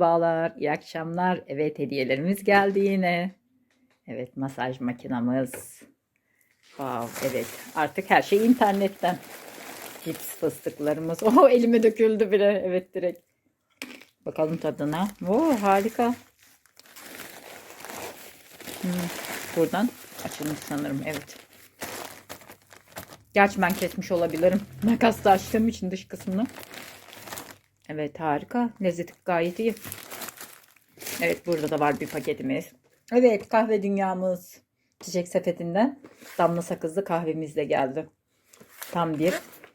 Bağlar, iyi akşamlar. Evet hediyelerimiz geldi yine. Evet masaj makinamız. Wow, evet artık her şey internetten. Cips fıstıklarımız. Oh elime döküldü bile. Evet direkt. Bakalım tadına. Oo harika. Hmm, buradan açılmış sanırım. Evet. Gerçi ben kesmiş olabilirim. Makasla açtığım için dış kısmını. Evet harika. Lezzeti gayet iyi. Evet burada da var bir paketimiz. Evet kahve dünyamız. Çiçek sepetinden damla sakızlı kahvemiz de geldi. Tam bir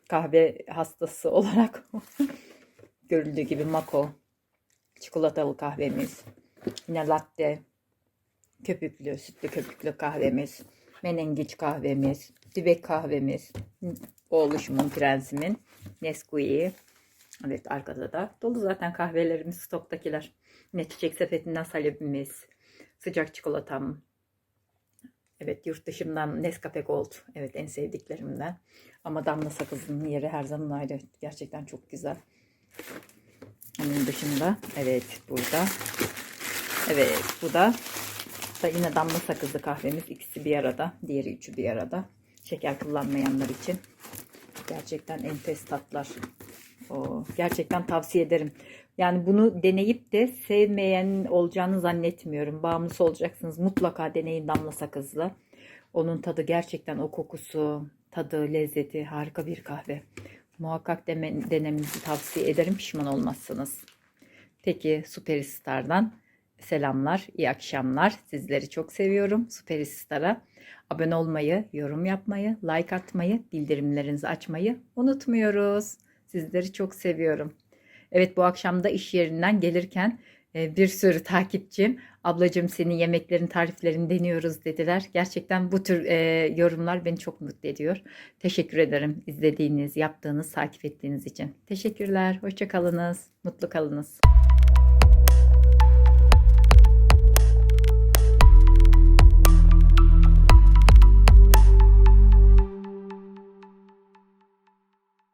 kahve hastası olarak görüldüğü gibi mako. Çikolatalı kahvemiz. Yine latte. Köpüklü, sütlü köpüklü kahvemiz. Menengiç kahvemiz. Dibek kahvemiz. Oğluşumun, prensimin. Nesquik'i. Evet arkada da dolu zaten kahvelerimiz stoktakiler. Yine çiçek sepetinden salebimiz. Sıcak çikolatam. Evet yurt dışından Nescafe Gold. Evet en sevdiklerimden. Ama damla sakızının yeri her zaman ayrı. Gerçekten çok güzel. Onun dışında evet burada. Evet bu da da yine damla sakızlı kahvemiz. İkisi bir arada. Diğeri üçü bir arada. Şeker kullanmayanlar için. Gerçekten enfes tatlar. O, gerçekten tavsiye ederim. Yani bunu deneyip de sevmeyen olacağını zannetmiyorum. Bağımlısı olacaksınız. Mutlaka deneyin damla sakızlı. Onun tadı gerçekten o kokusu, tadı, lezzeti harika bir kahve. Muhakkak deme, denemenizi tavsiye ederim. Pişman olmazsınız. Peki Superstar'dan selamlar, iyi akşamlar. Sizleri çok seviyorum. Superstar'a abone olmayı, yorum yapmayı, like atmayı, bildirimlerinizi açmayı unutmuyoruz. Sizleri çok seviyorum. Evet bu akşam da iş yerinden gelirken e, bir sürü takipçim ablacığım senin yemeklerin tariflerini deniyoruz dediler. Gerçekten bu tür e, yorumlar beni çok mutlu ediyor. Teşekkür ederim izlediğiniz, yaptığınız, takip ettiğiniz için. Teşekkürler. Hoşçakalınız. Mutlu kalınız.